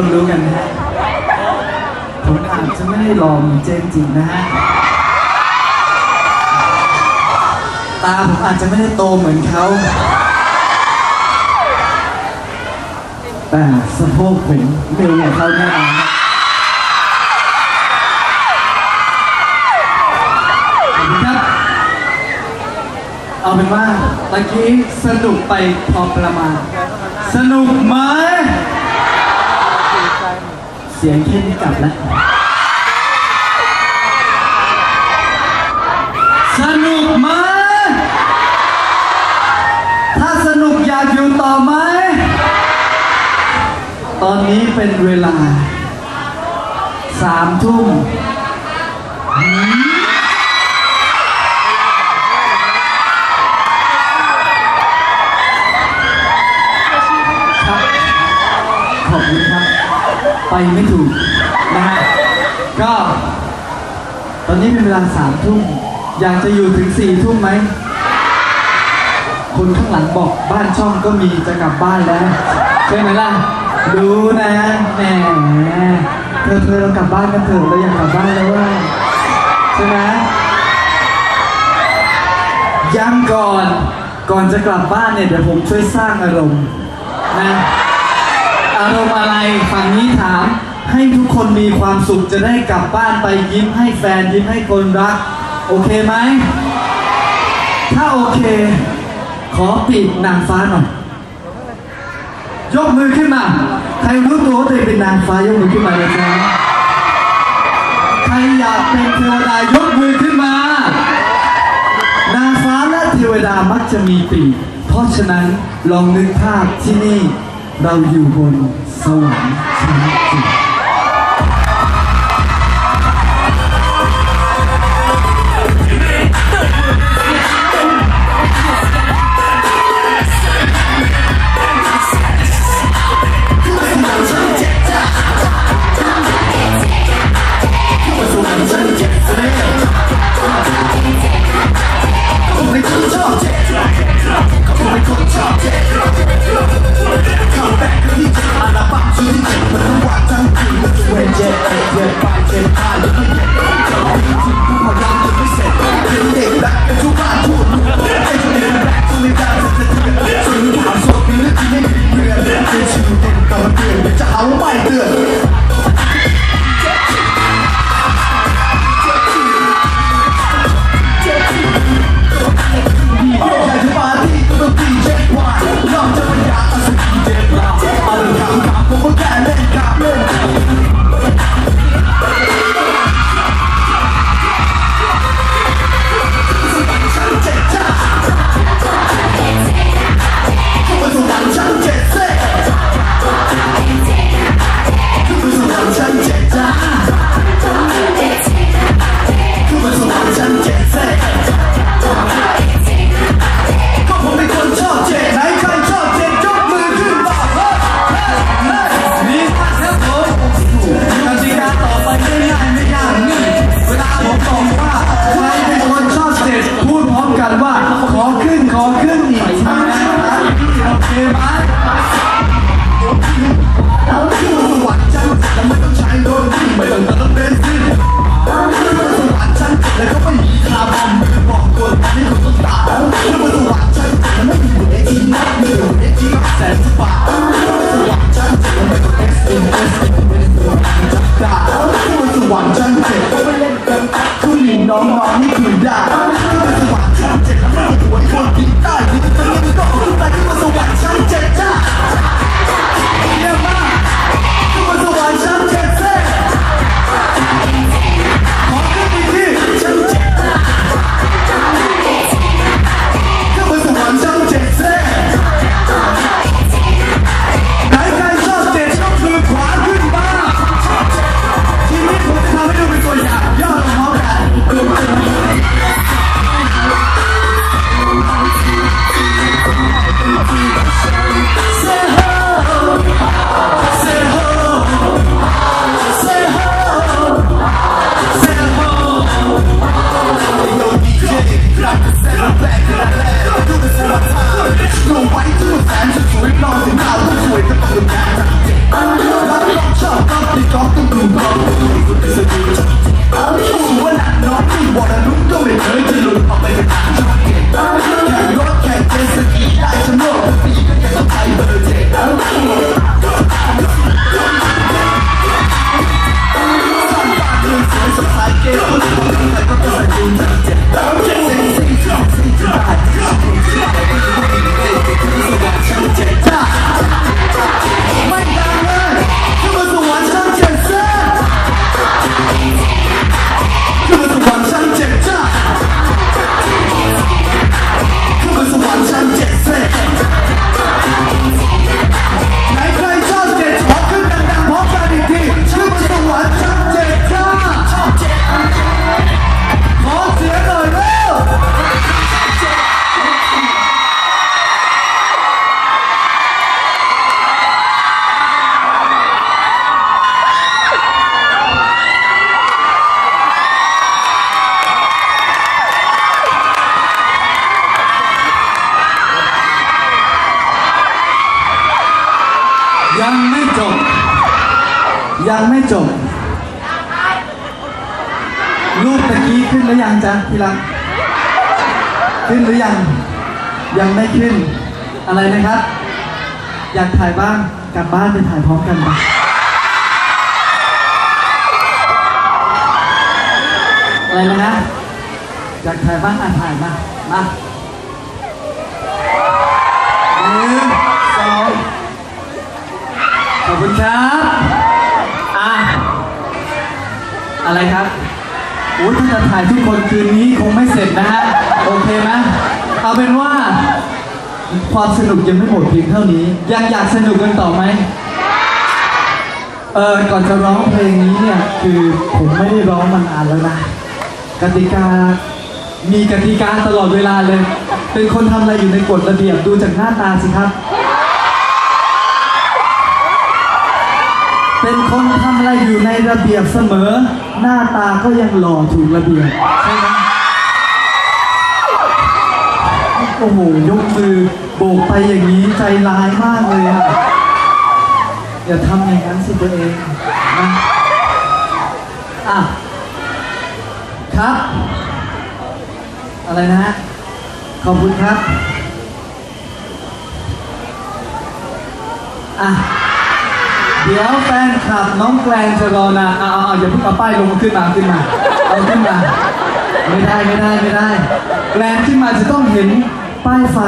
คนรู้กันนะฮะผมอาจจะไม่ได้หล่อเหมือนจมส์จินะฮะ ตาผมอาจจะไม่ได้โตเหมือนเขา แต่สะโพกผมเร็วกว่าเขาแน่นอนครับขอบคุณครับเอาเป็นว่าตะกี้สนุกไปพอประมาณ สนุกไหม เสียงเช่นี้กลับแล้วสนุกไหมถ้าสนุกอยากอยู่ต่อไหม ตอนนี้เป็นเวลาสามทุ่ม ไปไม่ถูกนะฮะก็ ตอนนี้เป็นเวลาสามทุ่มอยากจะอยู่ถึงสี่ทุ่มไหม คนข้างหลังบอกบ้านช่องก็มีจะกลับบ้านแล้วใช่ไหมล่ะดูนะแหมเธอเธอเรากลับบ้านกันเถอะเราอยากกลับบ้านแล้วว่าใช่ไหมย้ำก่อนก่อนจะกลับบ้านเนี่ยเดี๋ยวผมช่วยสร้างอารมณ์นะ อารมณ์อะไรฝั่งนี้ถาม ให้ทุกคนมีความสุขจะได้กลับบ้านไปยิ้มให้แฟนยิ้มให้คนรัก โอเคไหม ถ้าโอเค ขอปีกนางฟ้าหน่อย ยกมือขึ้นมา ใครรู้ตัวว่าตัวเองเป็นนางฟ้ายกมือขึ้นมาเลยครับใครอยากเป็นเทวดายกมือขึ้นมา นางฟ้าและเทวดามักจะมีปีกเพราะฉะนั้นลองนึกภาพที่นี่ เราอยู่บนสวรรค์ชั้นจีไยังไม่จบ ยังไม่จบ รูปตะกี้ขึ้นหรือยังจ๊ะที่รัก ขึ้นหรือยัง ยังไม่ขึ้น อะไรนะครับ อยากถ่ายบ้างกลับบ้านไปถ่ายพร้อมกันปะอะไรนะนะอยากถ่ายบ้างอะถ่ายมามา คุณครับอะอะไรครับโอ้ยถ้าจะถ่ายทุกคนคืนนี้คงไม่เสร็จนะฮะ โอเคไหมเอาเป็นว่า ความสนุกยังไม่หมดเพียงเท่านี้ ยังอยากสนุกกันต่อไหมเออก่อนจะร้องเพลงนี้เนี่ย คือผมไม่ได้ร้องมานานแล้วนะกติกา มีกติกาตลอดเวลาเลย เป็นคนทำอะไรอยู่ในกฎระเบียบดูจากหน้าตาสิครับ เป็นคนทำอะไรอยู่ในระเบียบเสมอ หน้าตาก็ยังหล่อถูกระเบียบใช่ไหมโอ้โห ยกมือโบกไปอย่างนี้ใจร้ายมากเลยอะอย่าทำอย่างนั้นสิตัวเองนะอะ ครับ อะไรนะฮะ ขอบคุณครับ อะ เดี๋ยวแฟนคลับน้องแกลนจะรอนานเอาเอาเอาอย่าเพิ่งเอาป้ายลงมาขึ้นมาขึ้นมาเอาขึ้นมา ไม่ได้ไม่ได้ไม่ได้แกลนขึ้นมาจะต้องเห็นป้ายไฟ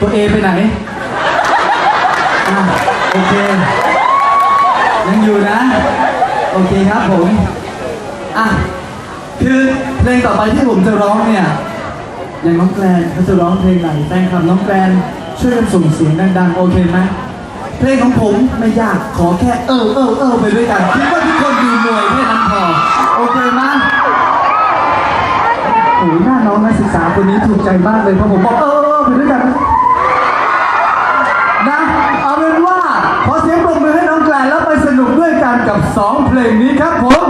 ตัวเอไปไหนอะโอเคยังอยู่นะ โอเคครับผมอะคือเพลงต่อไปที่ผมจะร้องเนี่ยอย่างน้องแกลนเขาจะร้องเพลงไหนแฟนคลับน้องแกลนช่วยกันส่งเสียงดังๆโอเคไหม เพลงของผมไม่ยากขอแค่เออเออเออไปด้วยกันคิดว่าทุกคนดูมวยแค่นั้นพอโอเคไหมโอ้ยหน้าน้องนักศึกษาคนนี้ถูกใจมากเลยเพราะผมบอกเออเออไปด้วยกันนะเอาเป็นว่าขอเสียงปรบมือให้น้องแกลนแล้วไปสนุกด้วยกันกับสองเพลงนี้ครับผม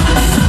Yeah.